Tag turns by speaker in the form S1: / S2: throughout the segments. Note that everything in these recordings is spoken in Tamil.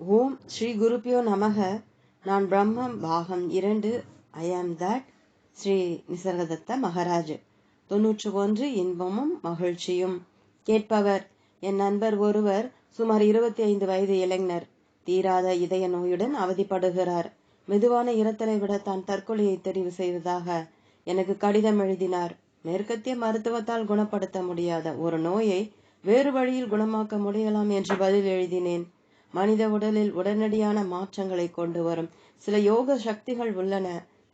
S1: ஓம் ஸ்ரீ குருப்பியோ நமக. நான் பிரம்மம் பாகம் இரண்டு. ஐ ஆம் தட் ஸ்ரீ நிசர்கதத்த மகாராஜ். தொன்னூற்று ஒன்று இன்பமும் மகிழ்ச்சியும். கேட்பவர் என் நண்பர் ஒருவர் சுமார் இருபத்தி ஐந்து வயது இளைஞர். தீராத இதய நோயுடன் அவதிப்படுகிறார். மெதுவான இரத்தலை விட தான் தற்கொலையை தெரிவு செய்வதாக எனக்கு கடிதம் எழுதினார். மேற்கத்திய மருத்துவத்தால் குணப்படுத்த முடியாத ஒரு நோயை வேறு வழியில் குணமாக்க முடியலாம் என்று பதில் எழுதினேன். மனித உடலில் உடனடியான மாற்றங்களை கொண்டு வரும். சில யோக சக்திகள் உள்ளன.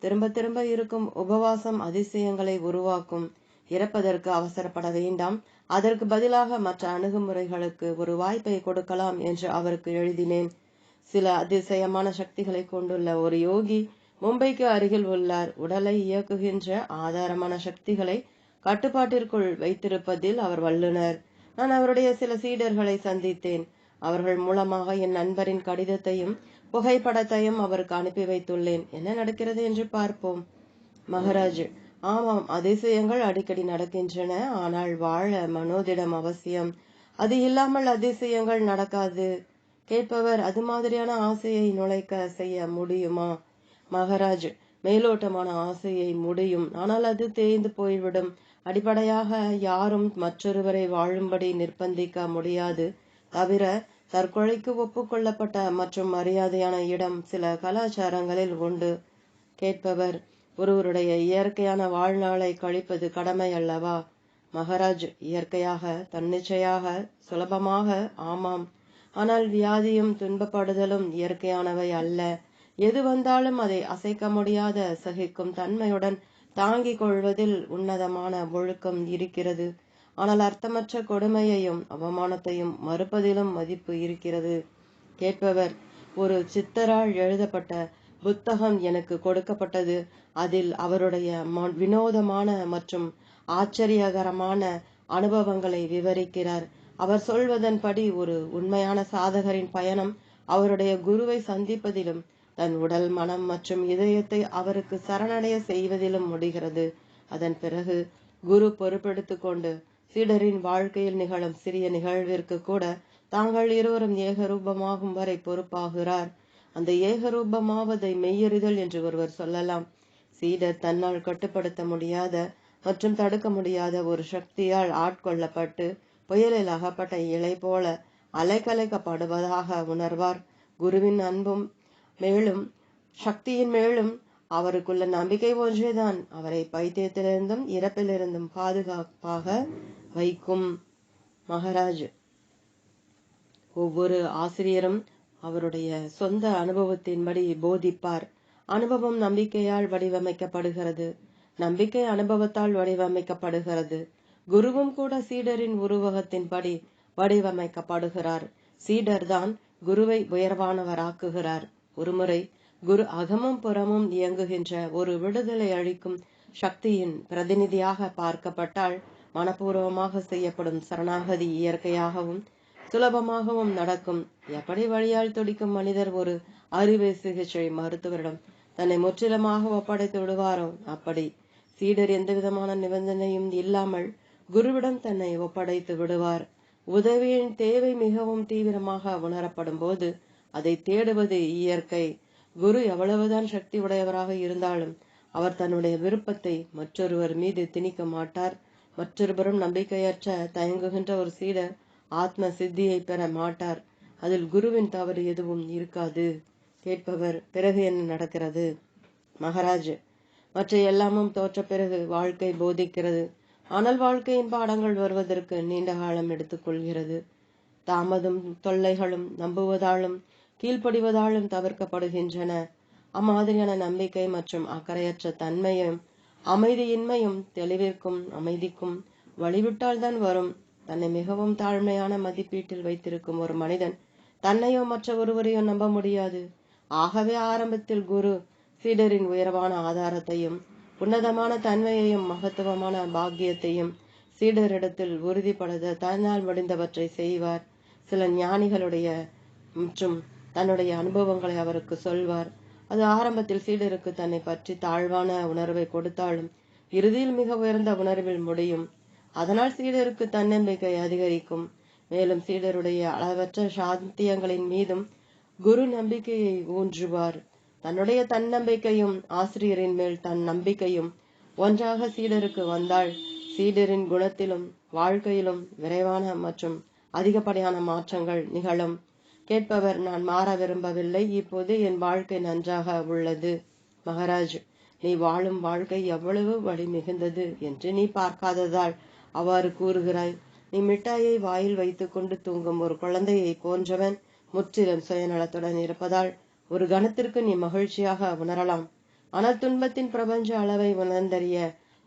S1: திரும்ப திரும்ப இருக்கும் உபவாசம் அதிசயங்களை உருவாக்கும். இறப்பதற்கு அவசரப்பட வேண்டாம். அதற்கு பதிலாக மற்ற அணுகுமுறைகளுக்கு ஒரு வாய்ப்பை கொடுக்கலாம் என்று அவருக்கு எழுதினேன். சில அதிசயமான சக்திகளை கொண்டுள்ள ஒரு யோகி மும்பைக்கு அருகில் உள்ளார். உடலை இயக்குகின்ற ஆதாரமான சக்திகளை கட்டுப்பாட்டிற்குள் வைத்திருப்பதில் அவர் வல்லுனர் நான் அவருடைய சில சீடர்களை சந்தித்தேன். அவர்கள் மூலமாக என் நண்பரின் கடிதத்தையும் புகைப்படத்தையும் அவருக்கு அனுப்பி வைத்துள்ளேன். என்ன நடக்கிறது என்று பார்ப்போம். மகராஜ் ஆமாம் அதிசயங்கள் அடிக்கடி நடக்கின்றன ஆனால் வாழ மனோதிடம் அவசியம். அது இல்லாமல் அதிசயங்கள் நடக்காது. கேட்பவர் அது மாதிரியான ஆசையை நுழைக்க செய்ய முடியுமா? மகராஜ் மேலோட்டமான ஆசையை முடியும். ஆனால் அது தேய்ந்து போய்விடும். அடிப்படையாக யாரும் மற்றொருவரை வாழும்படி நிர்பந்திக்க முடியாது. தவிர தற்கொலைக்கு ஒப்புக்கொள்ளப்பட்ட மற்றும் மரியாதையான இடம் சில கலாச்சாரங்களில் உண்டு. கேட்பவர் ஒருவருடைய இயற்கையான வாழ்நாளை கழிப்பது கடமை அல்லவா? மகராஜ் இயற்கையாக தன்னிச்சையாக சுலபமாக ஆமாம். ஆனால் வியாதியும் துன்பப்படுதலும் இயற்கையானவை அல்ல. எது வந்தாலும் அதை அசைக்க முடியாத சகிக்கும் தன்மையுடன் தாங்கிக் கொள்வதில் உன்னதமான ஒழுக்கம் இருக்கிறது. ஆனால் அர்த்தமற்ற கொடுமையையும் அவமானத்தையும் மறுப்பதிலும் மதிப்பு இருக்கிறது. கேட்பவர் ஒரு சித்தரால் எழுதப்பட்ட புத்தகம் எனக்கு கொடுக்கப்பட்டது. அதில் அவருடைய வினோதமான மற்றும் ஆச்சரியகரமான அனுபவங்களை விவரிக்கிறார். அவர் சொல்வதன்படி ஒரு உண்மையான சாதகரின் பயணம் அவருடைய குருவை சந்திப்பதிலும் தன் உடல் மனம் மற்றும் இதயத்தை அவருக்கு சரணடைய செய்வதிலும் முடிகிறது. அதன் பிறகு குரு பொறுப்பெடுத்து கொண்டு சீடரின் வாழ்க்கையில் நிகழும் சிறிய நிகழ்விற்கு கூட தாங்கள் இருவரும் ஏகரூபமாகும் வரை பொறுப்பாகிறார். அந்த ஏகரூபமாவதை மெய்யறிதல் என்று ஒருவர் சொல்லலாம். சீடர் தன்னால் கட்டுப்படுத்த முடியாத மற்றும் தடுக்க முடியாத ஒரு சக்தியால் ஆட்கொள்ளப்பட்டு புயலில் அகப்பட்ட இலை போல அலைக்கலைக்கப்படுவதாக உணர்வார். குருவின் அன்பும் மேலும் சக்தியின் மேலும் அவருக்குள்ள நம்பிக்கை ஒன்றேதான். அவரை பைத்தியத்திலிருந்தும் இறப்பிலிருந்தும் பாதுகாப்பாக வைக்கும் மகராஜ். ஒவ்வொரு ஆசிரியரும் அவருடைய சொந்த அனுபவத்தின்படி போதிப்பார். அனுபவம் நம்பிக்கையால் வடிவமைக்கப்படுகிறது. நம்பிக்கை அனுபவத்தால் வடிவமைக்கப்படுகிறது. குருவும் கூட சீடரின் உருவகத்தின்படி வடிவமைக்கப்படுகிறார். சீடர் தான் குருவை உயர்வானவராக்குகிறார். ஒருமுறை குரு அகமும் புறமும் இயங்குகின்ற ஒரு விடுதலை அளிக்கும் சக்தியின் பிரதிநிதியாக பார்க்கப்பட்டால் மனப்பூர்வமாக செய்யப்படும் சரணாகதி இயற்கையாகவும் சுலபமாகவும் நடக்கும். எப்படி வழியால் துடிக்கும் மனிதர் ஒரு அறுவை சிகிச்சை மருத்துவரிடம் தன்னை முற்றிலுமாக ஒப்படைத்து விடுவாரோ? அப்படி. சீடர் எந்த விதமான நிபந்தனையும் இல்லாமல் குருவிடம் தன்னை ஒப்படைத்து விடுவார். உதவியின் தேவை மிகவும் தீவிரமாக உணரப்படும் போது அதை தேடுவது இயற்கை. குரு எவ்வளவுதான் சக்தி உடையவராக இருந்தாலும் அவர் தன்னுடைய விருப்பத்தை மற்றொருவர் மீது திணிக்க மாட்டார். மற்றொருபுறம் நம்பிக்கையற்ற தயங்குகின்ற ஒரு சீடர் ஆத்ம சித்தியை பெற மாட்டார். அதில் குருவின் தவறு எதுவும் இருக்காது. கேட்பவர் பிறகு என்ன நடக்கிறது? மகாராஜ் மற்ற எல்லாமும் தோற்ற பிறகு வாழ்க்கை போதிக்கிறது. ஆனால் வாழ்க்கையின் பாடங்கள் வருவதற்கு நீண்ட காலம் எடுத்துக்கொள்கிறது தாமதம் தொல்லைகளும் நம்புவதாலும் கீழ்ப்படிவதாலும் தவிர்க்கப்படுகின்றன. அம்மாதிரியான நம்பிக்கை மற்றும் அக்கறையற்ற தன்மையும் அமைதியின்மையும் தெளிவிற்கும் அமைதிக்கும் வழிவிட்டால்தான் வரும். தன்னை மிகவும் தாழ்மையான மதிப்பீட்டில் வைத்திருக்கும் ஒரு மனிதன் தன்னையோ மற்ற ஒருவரையோ நம்ப முடியாது. ஆகவே ஆரம்பத்தில் குரு சீடரின் உயர்வான ஆதாரத்தையும் உன்னதமான தன்மையையும் மகத்துவமான பாக்கியத்தையும் சீடரிடத்தில் உறுதிப்படுத்த தன்னால் முடிந்தவற்றை செய்வார். சில ஞானிகளுடைய மற்றும் தன்னுடைய அனுபவங்களை அவருக்கு சொல்வார். அது ஆரம்பத்தில் சீடருக்கு தன்னை பற்றி தாழ்வான உணர்வை கொடுத்தாலும் இறுதியில் மிக உயர்ந்த உணர்வில் முடியும். அதனால் சீடருக்கு தன்னம்பிக்கை அதிகரிக்கும். மேலும் சீடருடைய அளவற்ற சாந்தியங்களின் மீதும் குரு நம்பிக்கையை ஊன்றுவார். தன்னுடைய தன்னம்பிக்கையும் ஆசிரியரின் மேல் தன் நம்பிக்கையும் ஒன்றாக சீடருக்கு வந்தால் சீடரின் குணத்திலும் வாழ்க்கையிலும் விரைவான மற்றும் அதிகப்படியான மாற்றங்கள் நிகழும். கேட்பவர் நான் மாற விரும்பவில்லை. இப்போது என் வாழ்க்கை நன்றாக உள்ளது. மகாராஜ் நீ வாழும் வாழ்க்கை எவ்வளவு வழி மிகுந்தது என்று நீ பார்க்காததால் அவ்வாறு கூறுகிறாய். நீ மிட்டாயை வாயில் வைத்துக்கொண்டு தூங்கும் ஒரு குழந்தையை போன்றவன் முற்றிலும் சுயநலத்துடன் இருப்பதால் ஒரு கணத்திற்கு நீ மகிழ்ச்சியாக உணரலாம். ஆனால் துன்பத்தின் பிரபஞ்ச அளவை உணர்ந்தறிய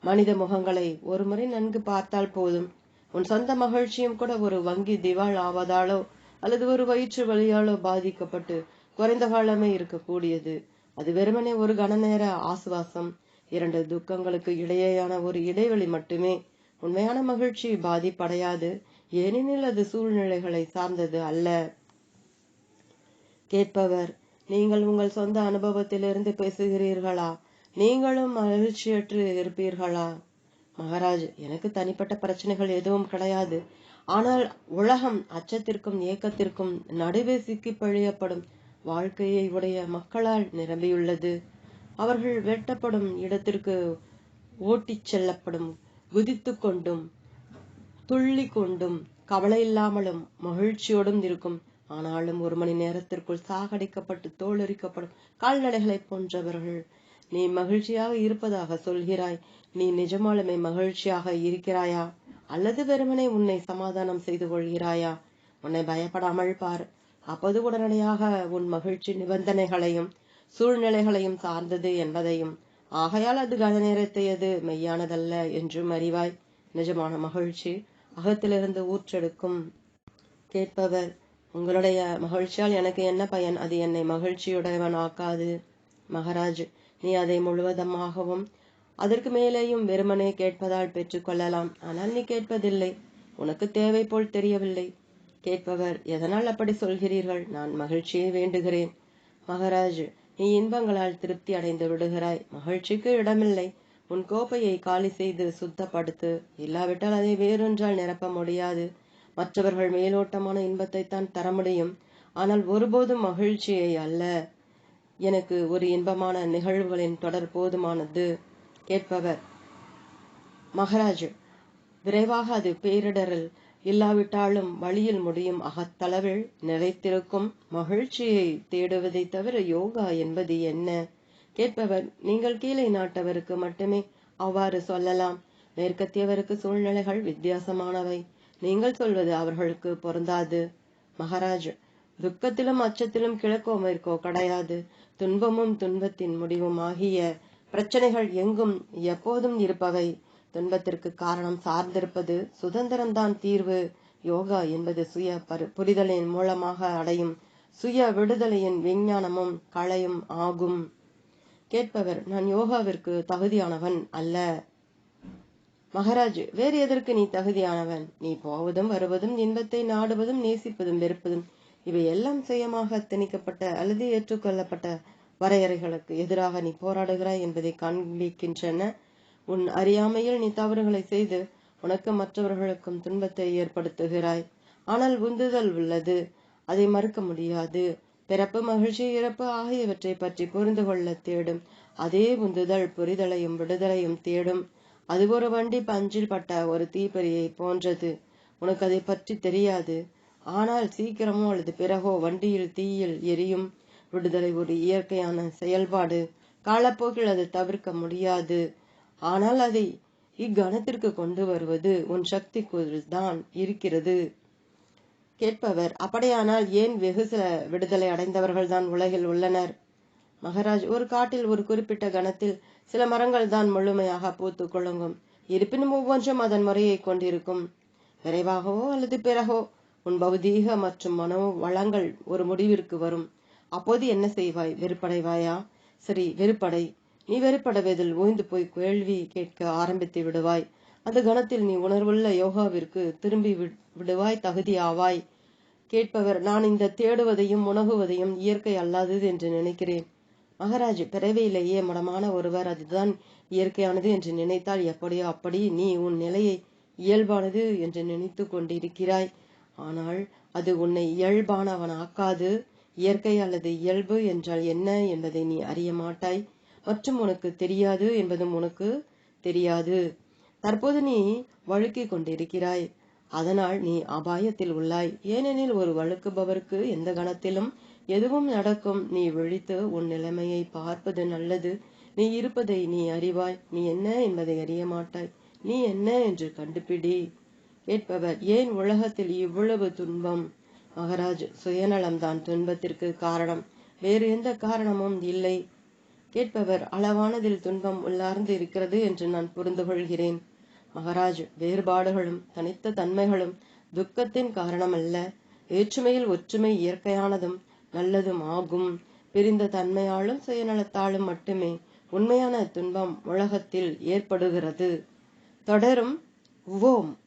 S1: மனித முகங்களை ஒருமுறை நன்கு பார்த்தால் போதும். உன் சொந்த மகிழ்ச்சியும் கூட ஒரு வங்கி திவால் ஆவதாலோ அல்லது ஒரு வயிற்று வழியாலோ பாதிக்கப்பட்டு குறைந்த காலமே இருக்கக்கூடியது. அது வெறுமனே ஒரு கன நேர ஆசுவாசம். இரண்டு துக்கங்களுக்கு இடையேயான ஒரு இடைவெளி மட்டுமே உண்மையான மகிழ்ச்சி பாதிப்படையாது. ஏனெனில் அது சூழ்நிலைகளை சார்ந்தது அல்ல. கேட்பவர் நீங்கள் உங்கள் சொந்த அனுபவத்திலிருந்து பேசுகிறீர்களா? நீங்களும் மகிழ்ச்சியற்று இருப்பீர்களா? மகாராஜ் எனக்கு தனிப்பட்ட பிரச்சனைகள் எதுவும் கிடையாது. ஆனால் உலகம் அச்சத்திற்கும் ஏக்கத்திற்கும் நடுவே சிக்கி பழியப்படும் வாழ்க்கையை உடைய மக்களால் நிரம்பியுள்ளது. அவர்கள் வெட்டப்படும் இடத்திற்கு ஓட்டிச் செல்லப்படும் குதித்து கொண்டும் துள்ளி கொண்டும் கவலை இல்லாமலும் மகிழ்ச்சியோடும் இருக்கும். ஆனாலும் ஒரு மணி நேரத்திற்குள் சாகடிக்கப்பட்டு தோலரிக்கப்படும் கால்நடைகளை போன்றவர்கள் நீ மகிழ்ச்சியாக இருப்பதாக சொல்கிறாய். நீ நிஜமாலுமே மகிழ்ச்சியாக இருக்கிறாயா? அல்லது வெறுமனே உன்னை சமாதானம் செய்து கொள்கிறாயா? உன்னை பயப்படாமல் பார். அப்போது உடனடியாக உன் மகிழ்ச்சி நிபந்தனைகளையும் சூழ்நிலைகளையும் சார்ந்தது என்பதையும். ஆகையால் அது கன நேரத்தையது மெய்யானதல்ல என்றும் அறிவாய். நிஜமான மகிழ்ச்சி அகத்திலிருந்து ஊற்றெடுக்கும். கேட்பவர் உங்களுடைய மகிழ்ச்சியால் எனக்கு என்ன பயன்? அது என்னை மகிழ்ச்சியுடையவன் ஆக்காது மகராஜ் நீ அதை முழுவதமாகவும் அதற்கு மேலேயும் வெறுமனே கேட்பதால் பெற்றுக்கொள்ளலாம் ஆனால் நீ கேட்பதில்லை. உனக்கு தேவை போல் தெரியவில்லை. கேட்பவர் எதனால் அப்படி சொல்கிறீர்கள்? நான் மகிழ்ச்சியை வேண்டுகிறேன். மகாராஜ் நீ இன்பங்களால் திருப்தி அடைந்து விடுகிறாய். மகிழ்ச்சிக்கு இடமில்லை. உன் கோப்பையை காலி செய்து சுத்தப்படுத்து. இல்லாவிட்டால் அதை வேறொன்றால் நிரப்ப முடியாது. மற்றவர்கள் மேலோட்டமான இன்பத்தை தான் தர முடியும். ஆனால் ஒருபோதும் மகிழ்ச்சியை அல்ல. எனக்கு ஒரு இன்பமான நிகழ்வுகளின் தொடர் போதுமானது. கேட்பவர். மகராஜு விரைவாக அது பேரிடரில் இல்லாவிட்டாலும் வழியில் முடியும் அகத்தளவில் நிறைத்திருக்கும் மகிழ்ச்சியை தேடுவதை தவிர யோகா என்பது என்ன? கேட்பவர் நீங்கள் கீழே நாட்டவருக்கு மட்டுமே அவ்வாறு சொல்லலாம். மேற்கத்தியவருக்கு சூழ்நிலைகள் வித்தியாசமானவை. நீங்கள் சொல்வது அவர்களுக்கு பொருந்தாது. மகாராஜ் துக்கத்திலும் அச்சத்திலும் கிழக்கோ மேற்கோ கிடையாது. துன்பமும் துன்பத்தின் முடிவும் ஆகிய பிரச்சனைகள் எங்கும் எப்போதும் இருப்பவை. துன்பத்திற்கு காரணம் சார்ந்திருப்பது சுதந்திரம்தான் தீர்வு. யோகா என்பது சுய புரிதலின் மூலமாக அடையும். சுய விடுதலையின் விஞ்ஞானமும் கலையும் ஆகும். கேட்பவர் நான் யோகாவிற்கு தகுதியானவன் அல்ல. மகாராஜ் வேறு எதற்கு நீ தகுதியானவன்? நீ போவதும் வருவதும் இன்பத்தை நாடுவதும் நேசிப்பதும் வெறுப்பதும் இவை எல்லாம் சுயமாக திணிக்கப்பட்ட அல்லது ஏற்றுக்கொள்ளப்பட்ட வரையறைகளுக்கு எதிராக நீ போராடுகிறாய் என்பதை காண்பிக்கின்றன. உன் அறியாமையில் நீ தவறுகளை செய்து உனக்கு மற்றவர்களுக்கும் துன்பத்தை ஏற்படுத்துகிறாய். ஆனால் உந்துதல் உள்ளது. அதை மறுக்க முடியாது. பிறப்பு மகிழ்ச்சி இறப்பு ஆகியவற்றை பற்றி புரிந்து கொள்ள தேடும். அதே உந்துதல் புரிதலையும் விடுதலையும் தேடும். அது ஒரு வண்டி பஞ்சில் பட்ட ஒரு தீப்பொறியை போன்றது. உனக்கு அதை பற்றி தெரியாது. ஆனால் சீக்கிரமோ அல்லது பிறகோ வண்டியில் தீயில் எரியும். விடுதலை ஒரு இயற்கையான செயல்பாடு. காலப்போக்கில் அது தவிர்க்க முடியாது. ஆனால் அதை இக்கணத்திற்கு கொண்டு வருவது உன் சக்திக்குள் தான் இருக்கிறது. கேட்பவர் அப்படியானால் ஏன் வெகு சில விடுதலை அடைந்தவர்கள் தான் உலகில் உள்ளனர் மகராஜ் ஒரு காட்டில் ஒரு குறிப்பிட்ட கணத்தில் சில மரங்கள் தான் முழுமையாக பூத்து குலுங்கும். இருப்பினும் ஒவ்வொன்றும் அதன் முறையை கொண்டிருக்கும். விரைவாகவோ அல்லது பிறகோ உன் பௌதீக மற்றும் மனோ வளங்கள் ஒரு முடிவிற்கு வரும். அப்போது என்ன செய்வாய்? வெறுப்படைவாயா? சரி வெறுப்படை. நீ வெறுப்படைவதில் ஓய்ந்து போய் கேள்வி கேட்க ஆரம்பித்து விடுவாய். அந்த கணத்தில் நீ உணர்வுள்ள யோகாவிற்கு திரும்பி விடுவாய் தகுதி ஆவாய் கேட்பவர் நான் இந்த தேடுவதையும் உணகுவதையும் இயற்கை அல்லாதது என்று நினைக்கிறேன். மகாராஜ் பிறவியிலேயே மடமான ஒருவர் அதுதான் இயற்கையானது என்று நினைத்தால் எப்படியோ அப்படி நீ உன் நிலையை இயல்பானது என்று நினைத்து கொண்டிருக்கிறாய். ஆனால் அது உன்னை இயல்பானவனாக்காது. இயற்கை அல்லது இயல்பு என்றால் என்ன என்பதை நீ அறிய மாட்டாய். மற்றும் உனக்கு தெரியாது என்பதும் உனக்கு தெரியாது. தற்போது நீ வழுக்கிக் கொண்டிருக்கிறாய். அதனால் நீ அபாயத்தில் உள்ளாய். ஏனெனில் ஒரு வழுக்குபவருக்கு எந்த கணத்திலும் எதுவும் நடக்கும். நீ விழித்து உன் நிலைமையை பார்ப்பது நல்லது. நீ இருப்பதை நீ அறிவாய். நீ என்ன என்பதை அறிய மாட்டாய். நீ என்ன என்று கண்டுபிடி. கேட்பவர் ஏன் உலகத்தில் இவ்வளவு துன்பம்? மகராஜ் சுயநலம்தான் துன்பத்திற்கு காரணம். வேறு எந்த காரணமும் இல்லை. கேட்பவர் அளவானதில் துன்பம் உள்ளார்ந்து இருக்கிறது என்று நான் புரிந்து கொள்கிறேன். மகராஜ் வேறுபாடுகளும் தனித்த தன்மைகளும் துக்கத்தின் காரணமல்ல. வேற்றுமையில் ஒற்றுமை இயற்கையானதும் நல்லதும் ஆகும். பிரிந்த தன்மையாலும் சுயநலத்தாலும் மட்டுமே உண்மையான துன்பம் உலகத்தில் ஏற்படுகிறது. தொடரும் ஓம்